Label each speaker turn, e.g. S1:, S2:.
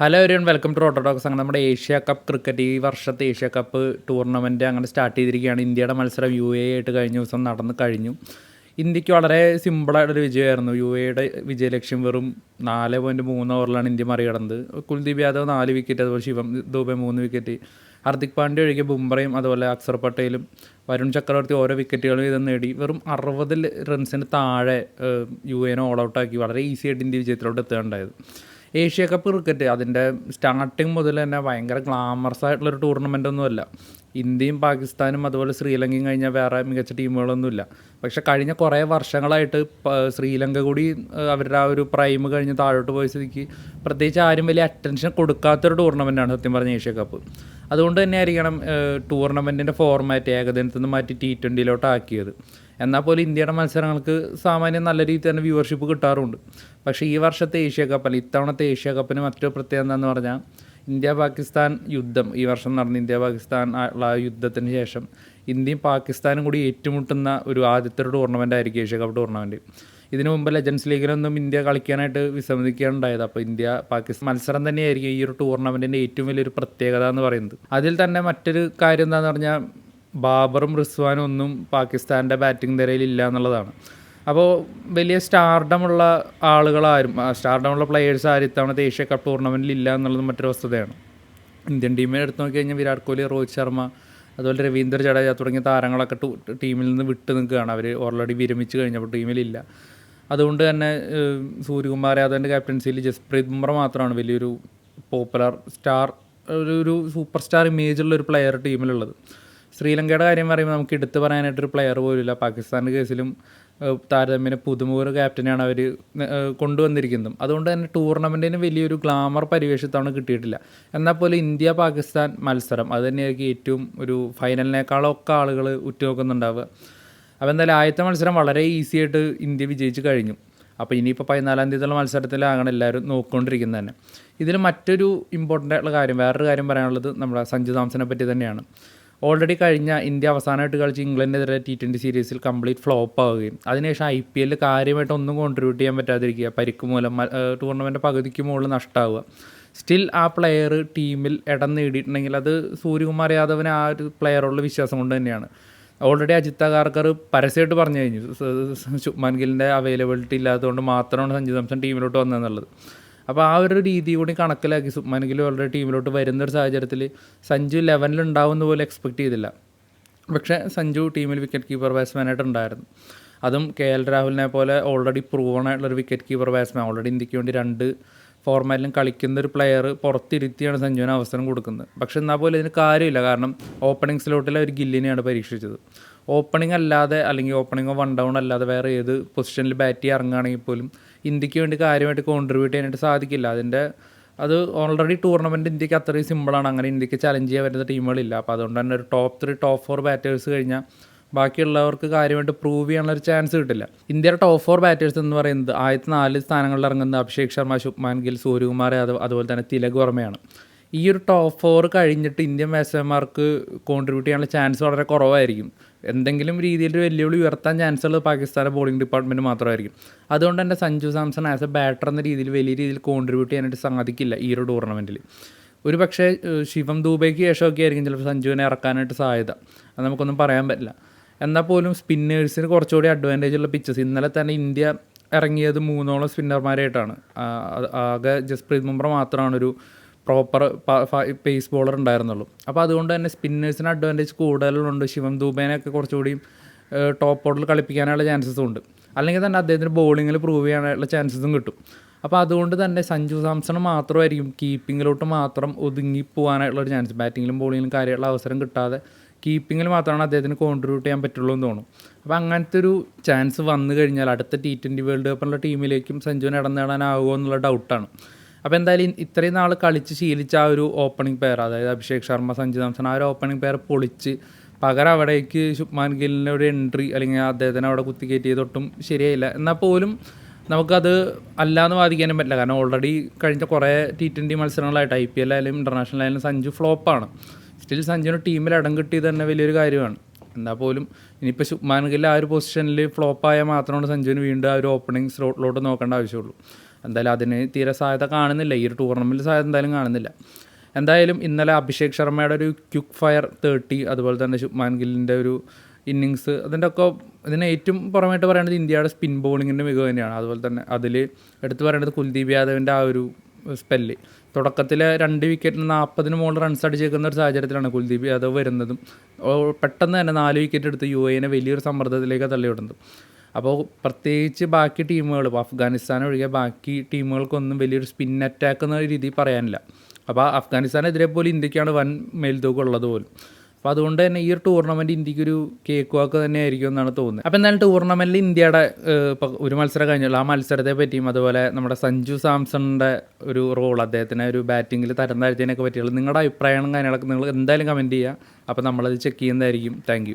S1: Hello everyone welcome to Autodocs അങ്ങനെ നമ്മുടെ Asia cup cricket ഈ വർഷത്തെ ഏഷ്യ കപ്പ് ടൂർണമെന്റ് അങ്ങനെ സ്റ്റാർട്ട് ചെയ്തിരിക്കുകയാണ്. ഇന്ത്യയുടെ മത്സരം യു എ ആയിട്ട് കഴിഞ്ഞ ദിവസം നടന്ന് കഴിഞ്ഞു. ഇന്ത്യയ്ക്ക് വളരെ സിമ്പിളായിട്ടൊരു വിജയമായിരുന്നു. യു എയുടെ വിജയലക്ഷ്യം വെറും നാല് പോയിന്റ് മൂന്ന് ഓവറിലാണ് ഇന്ത്യ മറികടന്നത്. കുൽദീപ് യാദവ് നാല് വിക്കറ്റ് അതുപോലെ ശിവം ദൂബെ മൂന്ന് വിക്കറ്റ് ഹർദിക് പാണ്ഡ്യ ഒഴികെ ബുംറയും അതുപോലെ അക്സർ പട്ടേലും വരുൺ ചക്രവർത്തി ഓരോ വിക്കറ്റുകളും ഇതും നേടി. വെറും അറുപത് റൺസിന് താഴെ യു എനെ ഓൾ ഔട്ടാക്കി വളരെ ഈസി ആയിട്ട് ഇന്ത്യ വിജയത്തിലോട്ട് എത്തുകയുണ്ടായത്. ഏഷ്യ കപ്പ് ക്രിക്കറ്റ് അതിന്റെ സ്റ്റാർട്ടിങ് മുതൽ തന്നെ ഭയങ്കര ഗ്ലാമറസ് ആയിട്ടുള്ളൊരു ടൂർണമെന്റ് ഒന്നുമല്ല. ഇന്ത്യയും പാകിസ്ഥാനും അതുപോലെ ശ്രീലങ്കയും കഴിഞ്ഞാൽ വേറെ മികച്ച ടീമുകളൊന്നുമില്ല. പക്ഷെ കഴിഞ്ഞ കുറേ വർഷങ്ങളായിട്ട് ശ്രീലങ്ക കൂടി അവരുടെ ആ ഒരു പ്രൈം കഴിഞ്ഞ് താഴോട്ട് പോയ സ്ഥിതിക്ക് പ്രത്യേകിച്ച് ആരും വലിയ അറ്റൻഷൻ കൊടുക്കാത്തൊരു ടൂർണമെന്റാണ് സത്യം പറഞ്ഞ ഏഷ്യ കപ്പ് അതുകൊണ്ട് തന്നെ ആയിരിക്കണം ടൂർണമെന്റിന്റെ ഫോർമാറ്റ് ഏകദിനത്തിൽ നിന്ന് മാറ്റി ടി ട്വന്റിയിലോട്ട് ആക്കിയത്. എന്നാൽ പോലും ഇന്ത്യയുടെ മത്സരങ്ങൾക്ക് സാമാന്യം നല്ല രീതിയിൽ തന്നെ വ്യൂവർഷിപ്പ് കിട്ടാറുണ്ട്. പക്ഷേ ഈ വർഷത്തെ ഏഷ്യ കപ്പ് അല്ല ഇത്തവണത്തെ ഏഷ്യ കപ്പിന് മറ്റൊരു പ്രത്യേകത എന്താണെന്ന് പറഞ്ഞാൽ ഇന്ത്യ പാകിസ്ഥാൻ യുദ്ധം. ഈ വർഷം നടന്ന ഇന്ത്യ പാകിസ്ഥാൻ ഉള്ള യുദ്ധത്തിന് ശേഷം ഇന്ത്യയും പാകിസ്ഥാനും കൂടി ഏറ്റുമുട്ടുന്ന ഒരു ആദ്യത്തെ ഒരു ടൂർണമെന്റ് ആയിരിക്കും ഏഷ്യ കപ്പ് ടൂർണമെന്റ് ഇതിനു മുമ്പ് ലെജൻസ് ലീഗിലൊന്നും ഇന്ത്യ കളിക്കാനായിട്ട് വിസമ്മതിക്കാനുണ്ടായത് അപ്പോൾ ഇന്ത്യ പാകിസ്ഥാൻ മത്സരം തന്നെയായിരിക്കും ഈ ഒരു ടൂർണമെന്റിന്റെ ഏറ്റവും വലിയൊരു പ്രത്യേകത എന്ന് പറയുന്നത്. അതിൽ തന്നെ മറ്റൊരു കാര്യം എന്താണെന്ന് പറഞ്ഞാൽ ബാബറും റിസ്വാനും ഒന്നും പാകിസ്ഥാന്റെ ബാറ്റിംഗ് നിരയിൽ ഇല്ല എന്നുള്ളതാണ്. അപ്പോൾ വലിയ സ്റ്റാർഡമുള്ള ആളുകളാരും സ്റ്റാർഡമുള്ള പ്ലെയേഴ്സ് ആരും ഇത്തവണത്തെ ഏഷ്യ കപ്പ് ടൂർണമെന്റിൽ ഇല്ല എന്നുള്ളത് മറ്റൊരു വസ്തുതയാണ്. ഇന്ത്യൻ ടീമിനെ എടുത്തു നോക്കി കഴിഞ്ഞാൽ വിരാട് കോഹ്ലി രോഹിത് ശർമ്മ അതുപോലെ രവീന്ദ്ര ജഡേജ തുടങ്ങിയ താരങ്ങളൊക്കെ ടീമിൽ നിന്ന് വിട്ട് നിൽക്കുകയാണ്. അവർ ഓൾറെഡി വിരമിച്ച് കഴിഞ്ഞപ്പോൾ ടീമിലില്ല അതുകൊണ്ട് തന്നെ സൂര്യകുമാർ യാദവിന്റെ ക്യാപ്റ്റൻസിയിൽ ജസ്പ്രീത് ബുംറ മാത്രമാണ് വലിയൊരു പോപ്പുലർ സ്റ്റാർ ഒരു സൂപ്പർ സ്റ്റാർ ഇമേജുള്ള ഒരു പ്ലെയർ ടീമിലുള്ളത് ശ്രീലങ്കയുടെ കാര്യം പറയുമ്പോൾ നമുക്ക് എടുത്തു പറയാനായിട്ടൊരു പ്ലെയർ പോലുമില്ല പാകിസ്ഥാന്റെ കേസിലും താരതമ്യേന പുതുമുഖ ഒരു ക്യാപ്റ്റനെയാണ് അവർ കൊണ്ടുവന്നിരിക്കുന്നത്. അതുകൊണ്ട് തന്നെ ടൂർണമെന്റിന് വലിയൊരു ഗ്ലാമർ പരിവേഷത്താണ് കിട്ടിയിട്ടില്ല. എന്നാൽ പോലും ഇന്ത്യ പാകിസ്ഥാൻ മത്സരം അത് തന്നെയായിരിക്കും ഏറ്റവും ഒരു ഫൈനലിനേക്കാളൊക്കെ ആളുകൾ ഉറ്റുനോക്കുന്നുണ്ടാവുക. അപ്പോൾ എന്തായാലും ആദ്യത്തെ മത്സരം വളരെ ഈസി ആയിട്ട് ഇന്ത്യ വിജയിച്ച് കഴിഞ്ഞു. അപ്പോൾ ഇനിയിപ്പോൾ പതിനാലാം തീയതിയുള്ള മത്സരത്തിലാണ് എല്ലാവരും നോക്കിക്കൊണ്ടിരിക്കുന്നത് തന്നെ. ഇതിൽ മറ്റൊരു ഇമ്പോർട്ടന്റ് ആയിട്ടുള്ള കാര്യം വേറൊരു കാര്യം പറയാനുള്ളത് നമ്മുടെ സഞ്ജു സാംസനെ പറ്റി തന്നെയാണ്. ഓൾറെഡി കഴിഞ്ഞ ഇന്ത്യ അവസാനമായിട്ട് കളിച്ച് ഇംഗ്ലണ്ടിനെതിരെ ടി ട്വന്റി സീരീസിൽ കംപ്ലീറ്റ് ഫ്ലോപ്പ് ആവുകയും. അതിനുശേഷം ഐ പി എല്ലിൽ കാര്യമായിട്ട് ഒന്നും കോൺട്രിബ്യൂട്ട് ചെയ്യാൻ പറ്റാതിരിക്കുക. പരിക്ക് മൂലം ടൂർണമെന്റ് പകുതിക്ക് മുകളിൽ നഷ്ടമാവുക സ്റ്റിൽ ആ പ്ലെയർ ടീമിൽ ഇടം നേടിയിട്ടുണ്ടെങ്കിൽ അത് സൂര്യകുമാർ യാദവിന് ആ ഒരു പ്ലെയറുള്ള വിശ്വാസം കൊണ്ട് തന്നെയാണ്. ഓൾറെഡി അജിത് അഗാർക്കർ പരസ്യമായിട്ട് പറഞ്ഞു കഴിഞ്ഞു. ശുഭ്മാൻ ഗില്ലിന്റെ അവൈലബിലിറ്റി ഇല്ലാത്തതുകൊണ്ട് മാത്രമാണ് സഞ്ജു സാംസൺ ടീമിലോട്ട് വന്നതെന്നുള്ളത്. അപ്പോൾ ആ ഒരു രീതി കൂടി കണക്കിലാക്കി ഗിൽ ഓൾറെഡി ടീമിലോട്ട് വരുന്ന ഒരു സാഹചര്യത്തിൽ സഞ്ജു ലെവനിൽ പോലെ എക്സ്പെക്ട് ചെയ്തില്ല. പക്ഷേ സഞ്ജു ടീമിൽ വിക്കറ്റ് കീപ്പർ ബാറ്റ്സ്മാനായിട്ട് ഉണ്ടായിരുന്നു. അതും കെ എൽ രാഹുലിനെ പോലെ ഓൾറെഡി പ്രൂവൺ ആയിട്ടുള്ളൊരു വിക്കറ്റ് കീപ്പർ ബാറ്റ്സ്മാൻ ഓൾറെഡി ഇന്ത്യയ്ക്ക് വേണ്ടി രണ്ട് ഫോർമാറ്റിലും കളിക്കുന്ന ഒരു പ്ലെയർ പുറത്തിരുത്തിയാണ് സഞ്ജുവിന് അവസരം കൊടുക്കുന്നത്. പക്ഷെ എന്നാൽ പോലും ഇതിന് കാര്യമില്ല. കാരണം ഓപ്പണിംഗ് സ്ലോട്ടിൽ ഒരു ഗില്ലിനെയാണ് പരീക്ഷിച്ചത്. ഓപ്പണിംഗ് അല്ലാതെ അല്ലെങ്കിൽ ഓപ്പണിംഗോ വൺ ഡൗൺ അല്ലാതെ വേറെ ഏത് പൊസിഷനിൽ ബാറ്റ് ചെയ്യാൻ ഇറങ്ങുകയാണെങ്കിൽ പോലും ഇന്ത്യയ്ക്ക് വേണ്ടി കാര്യമായിട്ട് കോൺട്രിബ്യൂട്ട് ചെയ്യാനായിട്ട് സാധിക്കില്ല. അതിന്റെ അത് ഓൾറെഡി ടൂർണമെന്റ് ഇന്ത്യയ്ക്ക് അത്രയും സിമ്പിളാണ് അങ്ങനെ ഇന്ത്യയ്ക്ക് ചലഞ്ച് ചെയ്യാൻ വരുന്ന ടീമുകളില്ല അപ്പോൾ അതുകൊണ്ട് തന്നെ ഒരു top three top four batters കഴിഞ്ഞാൽ ബാക്കിയുള്ളവർക്ക് കാര്യമായിട്ട് പ്രൂവ് ചെയ്യാനുള്ള ഒരു ചാൻസ് കിട്ടില്ല. ഇന്ത്യയുടെ ടോപ്പ് ഫോർ ബാറ്റേഴ്സ് എന്ന് പറയുന്നത് ആദ്യത്തെ നാല് സ്ഥാനങ്ങളിൽ ഇറങ്ങുന്ന അഭിഷേക് ശർമ്മ ശുഭ്മാൻ ഗിൽ സൂര്യകുമാർ അതുപോലെ തന്നെ തിലക് വർമ്മയാണ്. ഈ ഒരു ടോപ്പ് ഫോർ കഴിഞ്ഞിട്ട് ഇന്ത്യൻ ബാറ്റ്സ്മാൻമാർക്ക് കോൺട്രിബ്യൂട്ട് ചെയ്യാനുള്ള ചാൻസ് വളരെ കുറവായിരിക്കും. എന്തെങ്കിലും രീതിയിൽ വെല്ലുവിളി ഉയർത്താൻ ചാൻസ് ഉള്ളത് പാകിസ്ഥാന്റെ ബോളിംഗ് ഡിപ്പാർട്ട്മെന്റ് മാത്രമായിരിക്കും. അതുകൊണ്ട് തന്നെ Sanju Samson as a batter എന്ന രീതിയിൽ വലിയ രീതിയിൽ കോൺട്രിബ്യൂട്ട് ചെയ്യാനായിട്ട് സാധിക്കില്ല ഈ ഒരു ടൂർണമെന്റിൽ ഒരു പക്ഷേ ശിവം ദൂബയ്ക്ക് ശേഷമൊക്കെ ആയിരിക്കും ചിലപ്പോൾ സഞ്ജുവിനെ ഇറക്കാനായിട്ട് സാധ്യത. അത് നമുക്കൊന്നും പറയാൻ പറ്റില്ല. എന്നാൽ പോലും സ്പിന്നേഴ്സിന് കുറച്ചുകൂടി അഡ്വാന്റേജ് ഉള്ള പിച്ചസ് ഇന്നലെ തന്നെ ഇന്ത്യ ഇറങ്ങിയത് മൂന്നോളം സ്പിന്നർമാരായിട്ടാണ് ആകെ ജസ്പ്രീത് മുംബ്ര മാത്രമാണ് ഒരു പ്രോപ്പർ പേസ് ബോളർ ഉണ്ടായിരുന്നുള്ളൂ. അപ്പോൾ അതുകൊണ്ട് തന്നെ സ്പിന്നേഴ്സിന് അഡ്വാന്റേജ് കൂടുതലുണ്ട്. ശിവം ദൂബേനെയൊക്കെ കുറച്ചുകൂടി ടോപ്പ് ഓർഡറിൽ കളിപ്പിക്കാനുള്ള ചാൻസസും ഉണ്ട്. അല്ലെങ്കിൽ തന്നെ അദ്ദേഹത്തിന് ബോളിങ്ങിൽ പ്രൂവ് ചെയ്യാനുള്ള ചാൻസസും കിട്ടും. അപ്പോൾ അതുകൊണ്ട് തന്നെ സഞ്ജു സാംസൺ മാത്രമായിരിക്കും കീപ്പിങ്ങിലോട്ട് മാത്രം ഒതുങ്ങി പോകാനായിട്ടുള്ള ഒരു ചാൻസ് ബാറ്റിങ്ങിലും ബോളിങ്ങിലും കാര്യമുള്ള അവസരം കിട്ടാതെ കീപ്പിങ്ങിൽ മാത്രമാണ് അദ്ദേഹത്തിന് കോൺട്രിബ്യൂട്ട് ചെയ്യാൻ പറ്റുള്ളൂ എന്ന് തോന്നും. അപ്പോൾ അങ്ങനത്തെ ഒരു ചാൻസ് വന്നു കഴിഞ്ഞാൽ അടുത്ത ടി ട്വന്റി വേൾഡ് കപ്പിലുള്ള ടീമിലേക്കും സഞ്ജുവിന് ഇടം നേടാനാകുമോ എന്നുള്ള ഡൗട്ടാണ് അപ്പോൾ എന്തായാലും ഇത്രയും നാൾ കളിച്ച് ശീലിച്ച ആ ഒരു ഓപ്പണിംഗ് പെയർ അതായത് അഭിഷേക് ശർമ്മ സഞ്ജു സാംസൺ ആ ഒരു ഓപ്പണിംഗ് പെയർ പൊളിച്ച് പകരം അവിടേക്ക് ശുഭ്മാൻ ഗില്ലിന്റെ ഒരു എൻട്രി അല്ലെങ്കിൽ അദ്ദേഹത്തിനെ അവിടെ കുത്തിക്കയറ്റി ഒട്ടും ശരിയായില്ല. എന്നാൽ പോലും നമുക്കത് അല്ലാന്ന് വാദിക്കാനും പറ്റില്ല. കാരണം ഓൾറെഡി കഴിഞ്ഞ കുറേ ടി ട്വന്റി മത്സരങ്ങളായിട്ട് ഐ പി എൽ ആയാലും ഇന്റർനാഷണൽ ആയാലും സഞ്ജു ഫ്ലോപ്പാണ് സ്റ്റിൽ സഞ്ജുവിന് ടീമിൽ ഇടം കിട്ടിയത് തന്നെ വലിയൊരു കാര്യമാണ്. എന്നാൽ പോലും ഇനിയിപ്പോൾ ശുഭ്മാൻ ഗില്ല ആ ഒരു പൊസിഷനിൽ ഫ്ലോപ്പായാൽ മാത്രമാണ് സഞ്ജുവിന് വീണ്ടും ആ ഒരു ഓപ്പണിംഗ് സ്ലോട്ടിലോട്ട് നോക്കേണ്ട ആവശ്യമുള്ളൂ. എന്തായാലും അതിന് തീരെ സാധ്യത കാണുന്നില്ല. ഈ ഒരു ടൂർണമെന്റിൽ സാധ്യത എന്തായാലും കാണുന്നില്ല. എന്തായാലും ഇന്നലെ അഭിഷേക് ശർമ്മയുടെ ഒരു ക്യുക്ക് ഫയർ തേർട്ടി അതുപോലെ തന്നെ ശുഭ്മാൻ ഗില്ലിന്റെ ഒരു ഇന്നിങ്സ് അതിന്റെ ഒക്കെ ഇതിന് ഏറ്റവും പുറമായിട്ട് പറയുന്നത് ഇന്ത്യയുടെ സ്പിൻ ബോളിങ്ങിന്റെ മികവ് തന്നെയാണ്. അതുപോലെ തന്നെ അതിൽ എടുത്തു പറയേണ്ടത് കുൽദീപ് യാദവിന്റെ ആ ഒരു സ്പെല്ല് തുടക്കത്തിൽ രണ്ട് വിക്കറ്റിന് നാൽപ്പതിന് മുകളിൽ റൺസ് അടിച്ചേക്കുന്ന ഒരു സാഹചര്യത്തിലാണ് കുൽദീപ് യാദവ് വരുന്നതും. പെട്ടെന്ന് തന്നെ നാല് വിക്കറ്റ് എടുത്ത് യു എനെ വലിയൊരു സമ്മർദ്ദത്തിലേക്ക് തള്ളിവിടുന്നത്. അപ്പോൾ പ്രത്യേകിച്ച് ബാക്കി ടീമുകൾ ഇപ്പോൾ അഫ്ഗാനിസ്ഥാൻ ഒഴികെ ബാക്കി ടീമുകൾക്കൊന്നും വലിയൊരു സ്പിൻ അറ്റാക്ക് എന്ന രീതിയിൽ പറയാനില്ല. അപ്പോൾ അഫ്ഗാനിസ്ഥാനെതിരെ പോലും ഇന്ത്യക്കാണ് വൻ മേൽതൂക്കം ഉള്ളത് പോലും. അപ്പോൾ അതുകൊണ്ട് തന്നെ ഈ ഒരു ടൂർണമെന്റ് ഇന്ത്യക്കൊരു കേക്ക് വാക്ക് തന്നെ ആയിരിക്കും എന്നാണ് തോന്നുന്നത്. അപ്പോൾ എന്തായാലും ടൂർണമെന്റിൽ ഇന്ത്യയുടെ ഒരു മത്സരം കഴിഞ്ഞുള്ളൂ ആ മത്സരത്തെ പറ്റിയും അതുപോലെ നമ്മുടെ സഞ്ജു സാംസണിന്റെ ഒരു റോൾ അദ്ദേഹത്തിന് ഒരു ബാറ്റിങ്ങിൽ തരം താഴ്ത്തിയതിനൊക്കെ പറ്റിയുള്ളൂ നിങ്ങളുടെ അഭിപ്രായങ്ങളും കാര്യങ്ങളൊക്കെ നിങ്ങൾ എന്തായാലും കമന്റ് ചെയ്യുക. അപ്പോൾ നമ്മളത് ചെക്ക് ചെയ്യുന്നതായിരിക്കും. താങ്ക്